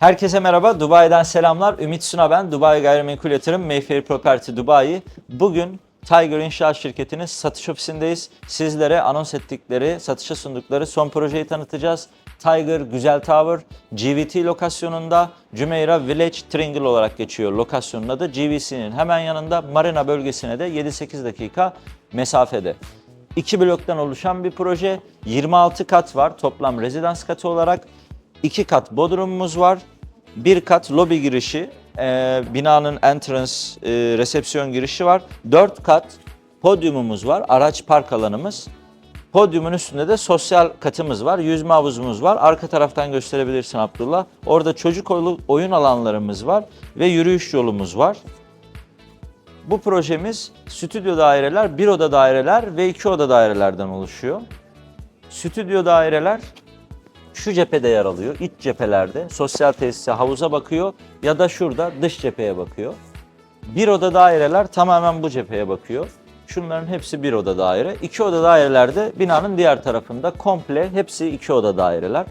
Herkese merhaba, Dubai'den selamlar. Ümit Suna ben, Dubai Gayrimenkul Yatırım, Mayfair Property Dubai. Bugün Tiger İnşaat Şirketi'nin satış ofisindeyiz. Sizlere anons ettikleri, satışa sundukları son projeyi tanıtacağız. Tiger Güzel Tower, GVT lokasyonunda Jumeirah Village Triangle olarak geçiyor lokasyonun adı. GVC'nin hemen yanında Marina bölgesine de 7-8 dakika mesafede. İki bloktan oluşan bir proje. 26 kat var toplam rezidans katı olarak. 2 kat bodrumumuz var. Bir kat lobi girişi, e, binanın entrance, e, resepsiyon girişi var. 4 kat podyumumuz var, araç park alanımız. Podyumun üstünde de sosyal katımız var, yüzme havuzumuz var. Arka taraftan gösterebilirsin Abdullah. Orada çocuk oyun alanlarımız var ve yürüyüş yolumuz var. Bu projemiz stüdyo daireler, bir oda daireler ve iki oda dairelerden oluşuyor. Stüdyo daireler şu cephede yer alıyor, iç cephelerde. Sosyal tesise, havuza bakıyor ya da şurada dış cepheye bakıyor. Bir oda daireler tamamen bu cepheye bakıyor. Şunların hepsi bir oda daire. İki oda dairelerde binanın diğer tarafında komple hepsi iki oda daireler.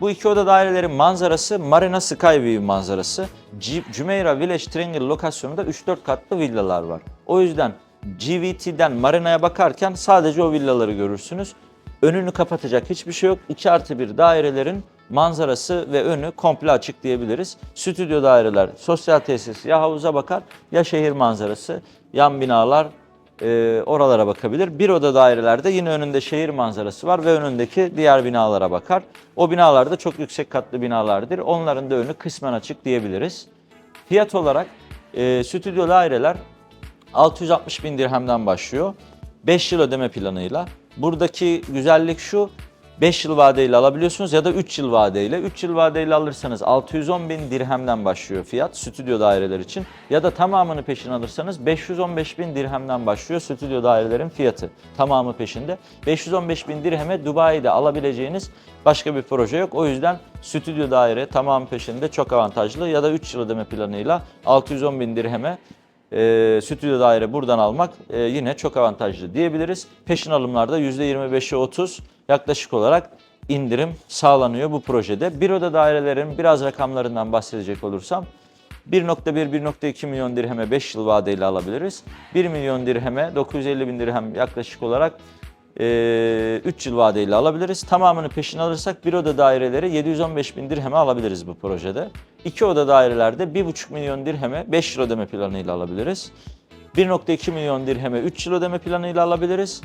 Bu iki oda dairelerin manzarası Marina Skyview manzarası. Jumeirah Village Triangle lokasyonunda 3-4 katlı villalar var. O yüzden GVT'den Marina'ya bakarken sadece o villaları görürsünüz. Önünü kapatacak hiçbir şey yok. 2 artı 1 dairelerin manzarası ve önü komple açık diyebiliriz. Stüdyo daireler, sosyal tesis ya havuza bakar ya şehir manzarası, yan binalar, e, oralara bakabilir. Bir oda dairelerde yine önünde şehir manzarası var ve önündeki diğer binalara bakar. O binalarda çok yüksek katlı binalardır. Onların da önü kısmen açık diyebiliriz. Fiyat olarak e, stüdyo daireler 660 bin dirhemden başlıyor. 5 yıl ödeme planıyla. Buradaki güzellik şu, 5 yıl vadeyle alabiliyorsunuz ya da 3 yıl vadeyle. 3 yıl vadeyle alırsanız 610 bin dirhemden başlıyor fiyat stüdyo daireler için. Ya da tamamını peşin alırsanız 515 bin dirhemden başlıyor stüdyo dairelerin fiyatı. Tamamı peşinde. 515 bin dirheme Dubai'de alabileceğiniz başka bir proje yok. O yüzden stüdyo daire tamamı peşinde çok avantajlı ya da 3 yıl ödeme planıyla 610 bin dirheme e, stüdyo daire buradan almak e, yine çok avantajlı diyebiliriz. Peşin alımlarda %25'e 30 yaklaşık olarak indirim sağlanıyor bu projede. Bir oda dairelerin biraz rakamlarından bahsedecek olursam 1.1-1.2 milyon dirheme 5 yıl vadeyle alabiliriz. 1 milyon dirheme 950 bin dirhem yaklaşık olarak 3 yıl vadeyle alabiliriz. Tamamını peşin alırsak bir oda daireleri 715 bin dirheme alabiliriz bu projede. İki oda dairelerde 1,5 milyon dirheme 5 yıl ödeme planıyla alabiliriz. 1.2 milyon dirheme 3 yıl ödeme planıyla alabiliriz.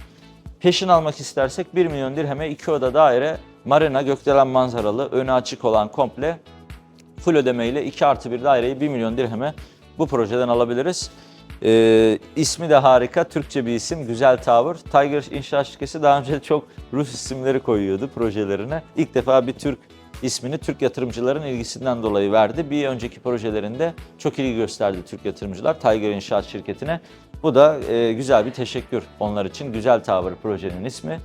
Peşin almak istersek 1 milyon dirheme 2 oda daire marina gökdelen manzaralı önü açık olan komple full ödemeyle 2 artı 1 daireyi 1 milyon dirheme bu projeden alabiliriz. Ee, ismi de harika, Türkçe bir isim, Güzel Tower. Tiger İnşaat Şirketi daha önce çok Rus isimleri koyuyordu projelerine. İlk defa bir Türk ismini Türk yatırımcıların ilgisinden dolayı verdi. Bir önceki projelerinde çok ilgi gösterdi Türk yatırımcılar Tiger İnşaat Şirketi'ne. Bu da e, güzel bir teşekkür onlar için. Güzel Tower projenin ismi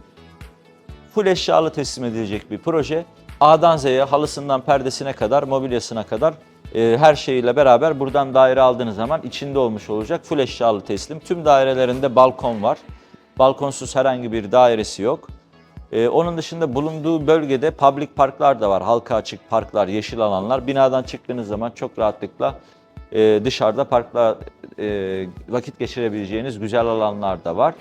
full eşyalı teslim edilecek bir proje. A'dan Z'ye halısından perdesine kadar, mobilyasına kadar e, her şeyiyle beraber buradan daire aldığınız zaman içinde olmuş olacak full eşyalı teslim. Tüm dairelerinde balkon var. Balkonsuz herhangi bir dairesi yok. E, onun dışında bulunduğu bölgede public parklar da var. Halka açık parklar, yeşil alanlar. Binadan çıktığınız zaman çok rahatlıkla e, dışarıda parkla e, vakit geçirebileceğiniz güzel alanlar da var.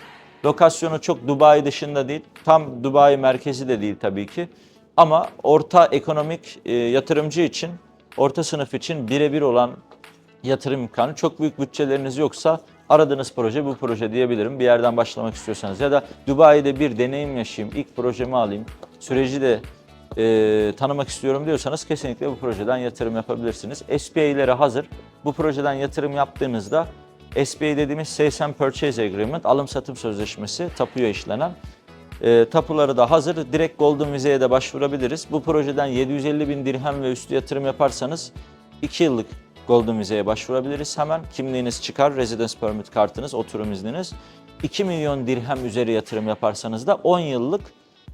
Lokasyonu çok Dubai dışında değil, tam Dubai merkezi de değil tabii ki. Ama orta ekonomik e, yatırımcı için, orta sınıf için birebir olan yatırım imkanı. Çok büyük bütçeleriniz yoksa aradığınız proje bu proje diyebilirim. Bir yerden başlamak istiyorsanız ya da Dubai'de bir deneyim yaşayayım, ilk projemi alayım, süreci de e, tanımak istiyorum diyorsanız kesinlikle bu projeden yatırım yapabilirsiniz. SPA'leri hazır. Bu projeden yatırım yaptığınızda SPA dediğimiz Sales and Purchase Agreement, alım satım sözleşmesi tapuya işlenen. E, tapuları da hazır. Direkt Golden Vize'ye de başvurabiliriz. Bu projeden 750 bin dirhem ve üstü yatırım yaparsanız 2 yıllık Golden Vize'ye başvurabiliriz. Hemen kimliğiniz çıkar, Residence Permit kartınız, oturum izniniz. 2 milyon dirhem üzeri yatırım yaparsanız da 10 yıllık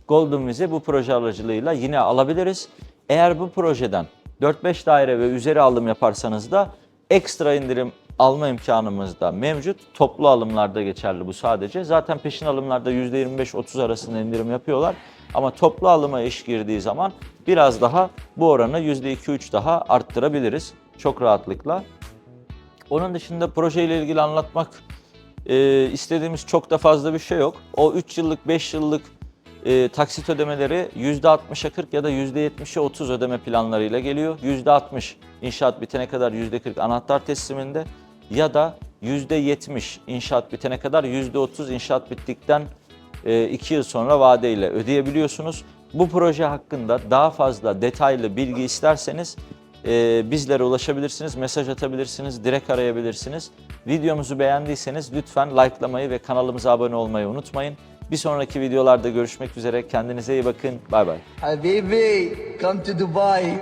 Golden Vize bu proje aracılığıyla yine alabiliriz. Eğer bu projeden 4-5 daire ve üzeri alım yaparsanız da ekstra indirim alma imkanımız da mevcut. Toplu alımlarda geçerli bu sadece. Zaten peşin alımlarda %25-30 arasında indirim yapıyorlar. Ama toplu alıma iş girdiği zaman biraz daha bu oranı %2-3 daha arttırabiliriz. Çok rahatlıkla. Onun dışında projeyle ilgili anlatmak e, istediğimiz çok da fazla bir şey yok. O 3 yıllık, 5 yıllık e, taksit ödemeleri %60'a 40 ya da %70'e 30 ödeme planlarıyla geliyor. %60 inşaat bitene kadar %40 anahtar tesliminde ya da %70 inşaat bitene kadar %30 inşaat bittikten 2 yıl sonra vadeyle ödeyebiliyorsunuz. Bu proje hakkında daha fazla detaylı bilgi isterseniz e, bizlere ulaşabilirsiniz, mesaj atabilirsiniz, direkt arayabilirsiniz. Videomuzu beğendiyseniz lütfen likelamayı ve kanalımıza abone olmayı unutmayın. Bir sonraki videolarda görüşmek üzere. Kendinize iyi bakın. Bay bay. Habibi, come to Dubai.